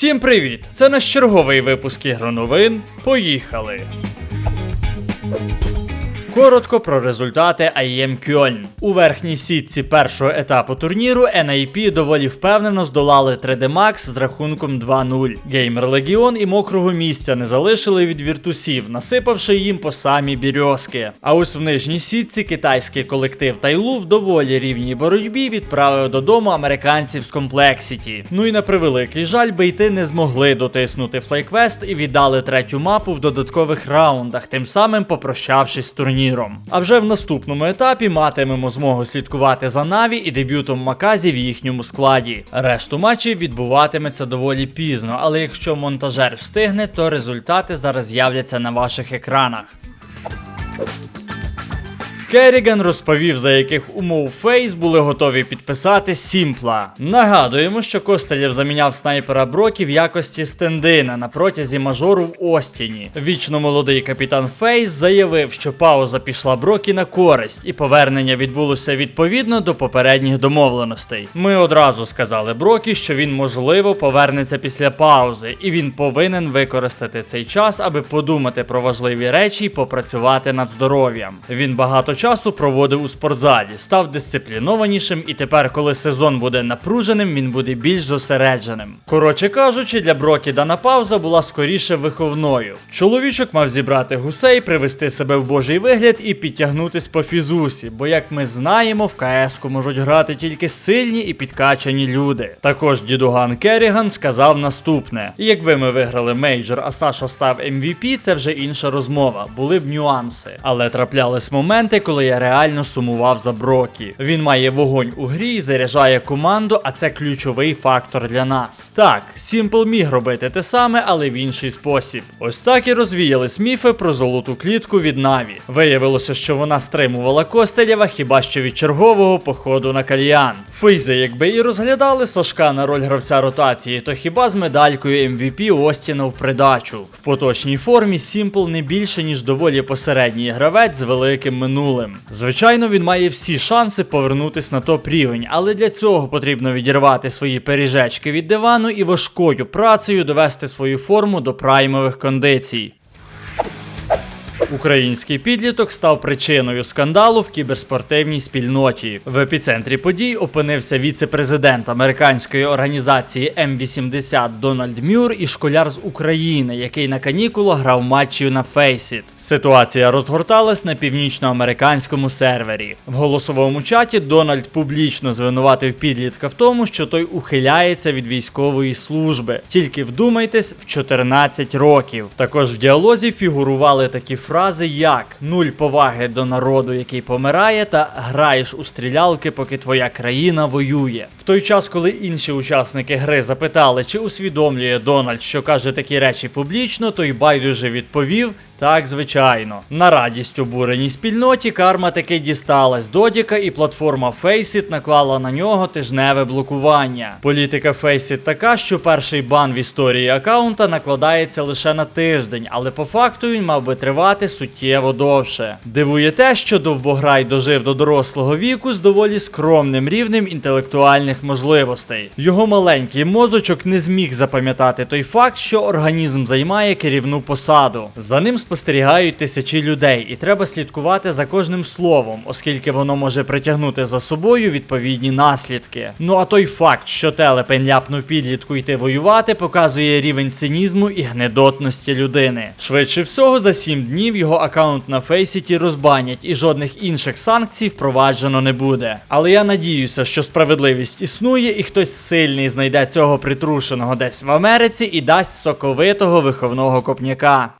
Всім привіт! Це наш черговий випуск ігроновин. Поїхали! Коротко про результати IEM Кьольн. У верхній сітці першого етапу турніру NIP доволі впевнено здолали 3D Max з рахунком 2-0. Геймер Легіон і мокрого місця не залишили від віртусів, насипавши їм по самі бірьозки. А ось в нижній сітці китайський колектив Тайлу в доволі рівній боротьбі відправив додому американців з комплексіті. Ну і на превеликий жаль, бейти не змогли дотиснути флейквест і віддали третю мапу в додаткових раундах, тим самим попрощавшись з турніром. А вже в наступному етапі матимемо змогу слідкувати за Наві і дебютом Маказі в їхньому складі. Решту матчів відбуватиметься доволі пізно, але якщо монтажер встигне, то результати зараз з'являться на ваших екранах. Керріган розповів, за яких умов Фейс були готові підписати Сімпла. Нагадуємо, що Костелєв заміняв снайпера Брокі в якості стендина на протязі мажору в Остіні. Вічно молодий капітан Фейс заявив, що пауза пішла Брокі на користь, і повернення відбулося відповідно до попередніх домовленостей. Ми одразу сказали Брокі, що він можливо повернеться після паузи, і він повинен використати цей час, аби подумати про важливі речі і попрацювати над здоров'ям. Він багато часу проводив у спортзалі, став дисциплінованішим, і тепер, коли сезон буде напруженим, він буде більш зосередженим. Коротше кажучи, для Брокі дана пауза була скоріше виховною. Чоловічок мав зібрати гусей, привести себе в божий вигляд і підтягнутись по фізусі, бо як ми знаємо, в КС-ку можуть грати тільки сильні і підкачані люди. Також дідуган Керріган сказав наступне: якби ми виграли мейджор, а Сашо став MVP, це вже інша розмова. Були б нюанси. Але траплялись моменти, коли я реально сумував за Брокі. Він має вогонь у грі заряджає команду, а це ключовий фактор для нас. Так, Сімпл міг робити те саме, але в інший спосіб. Ось так і розвіялись міфи про золоту клітку від Наві. Виявилося, що вона стримувала Костелєва хіба що від чергового походу на кальян. Фейзи, якби і розглядали Сашка на роль гравця ротації, то хіба з медалькою MVP Остіна в придачу. В поточній формі Сімпл не більше, ніж доволі посередній гравець з великим минулим. Звичайно, він має всі шанси повернутись на топ рівень, але для цього потрібно відірвати свої пиріжечки від дивану і важкою працею довести свою форму до праймових кондицій. Український підліток став причиною скандалу в кіберспортивній спільноті. В епіцентрі подій опинився віце-президент американської організації М80 Дональд Мюр і школяр з України, який на канікулах грав матчі на Faceit. Ситуація розгорталась на північноамериканському сервері. В голосовому чаті Дональд публічно звинуватив підлітка в тому, що той ухиляється від військової служби. Тільки вдумайтесь, в 14 років. Також в діалозі фігурували такі фрази, як нуль поваги до народу, який помирає, та граєш у стрілялки, поки твоя країна воює. В той час, коли інші учасники гри запитали, чи усвідомлює Дональд, що каже такі речі публічно, той байдуже відповів. Так, звичайно. На радість обуреній спільноті карма таки дісталась Додіка, і платформа Faceit наклала на нього тижневе блокування. Політика Faceit така, що перший бан в історії аккаунта накладається лише на тиждень, але по факту він мав би тривати суттєво довше. Дивує те, що Довбограй дожив до дорослого віку з доволі скромним рівнем інтелектуальних можливостей. Його маленький мозочок не зміг запам'ятати той факт, що організм займає керівну посаду. За ним спостерігають тисячі людей, і треба слідкувати за кожним словом, оскільки воно може притягнути за собою відповідні наслідки. Ну а той факт, що телепень ляпнув підлітку йти воювати, показує рівень цинізму і гнедотності людини. Швидше всього, за 7 днів його аккаунт на Фейсіті розбанять, і жодних інших санкцій впроваджено не буде. Але я надіюся, що справедливість існує, і хтось сильний знайде цього притрушеного десь в Америці і дасть соковитого виховного копняка.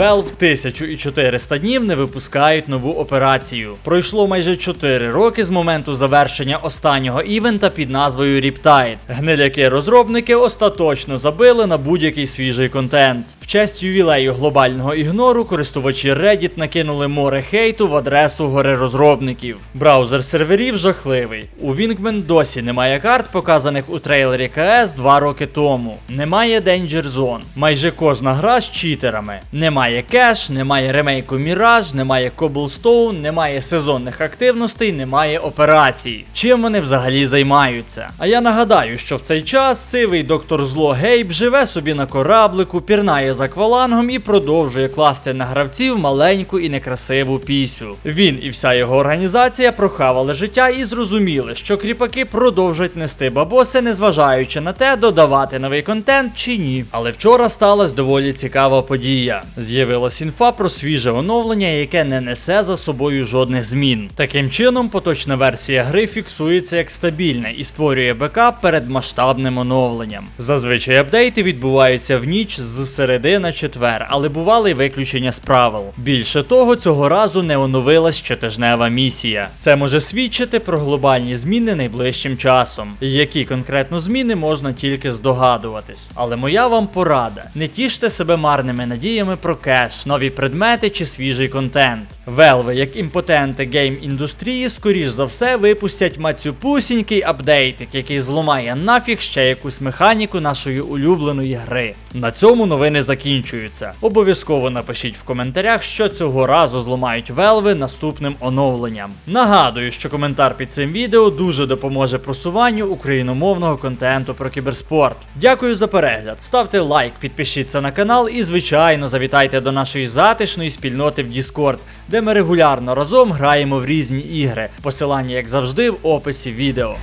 Valve 1400 днів не випускають нову операцію. Пройшло майже 4 роки з моменту завершення останнього івента під назвою Riptide. Гниляки розробники остаточно забили на будь-який свіжий контент. Честь ювілею глобального ігнору користувачі Reddit накинули море хейту в адресу горе-розробників. Браузер серверів жахливий. У Wingman досі немає карт, показаних у трейлері КС два роки тому. Немає Danger Zone. Майже кожна гра з читерами. Немає кеш, немає ремейку Mirage, немає Cobblestone, немає сезонних активностей, немає операцій. Чим вони взагалі займаються? А я нагадаю, що в цей час сивий доктор Зло Гейб живе собі на кораблику, пірнає за аквалангом і продовжує класти на гравців маленьку і некрасиву пісю. Він і вся його організація прохавали життя і зрозуміли, що кріпаки продовжують нести бабоси, незважаючи на те, додавати новий контент чи ні. Але вчора сталася доволі цікава подія. З'явилась інфа про свіже оновлення, яке не несе за собою жодних змін. Таким чином, поточна версія гри фіксується як стабільна і створює бекап перед масштабним оновленням. Зазвичай апдейти відбуваються в ніч з середи на четвер, але бували й виключення з правил. Більше того, цього разу не оновилась щотижнева місія. Це може свідчити про глобальні зміни найближчим часом. Які конкретно зміни можна тільки здогадуватись. Але моя вам порада: не тіште себе марними надіями про кеш, нові предмети чи свіжий контент. Велви, як імпотенти гейм індустрії, скоріш за все випустять мацюпусінький апдейтик, який зламає нафіг ще якусь механіку нашої улюбленої гри. На цьому новини закінчуються. Обов'язково напишіть в коментарях, що цього разу зламають велви наступним оновленням. Нагадую, що коментар під цим відео дуже допоможе просуванню україномовного контенту про кіберспорт. Дякую за перегляд. Ставте лайк, підпишіться на канал і, звичайно, завітайте до нашої затишної спільноти в Discord, де ми регулярно разом граємо в різні ігри. Посилання, як завжди, в описі відео.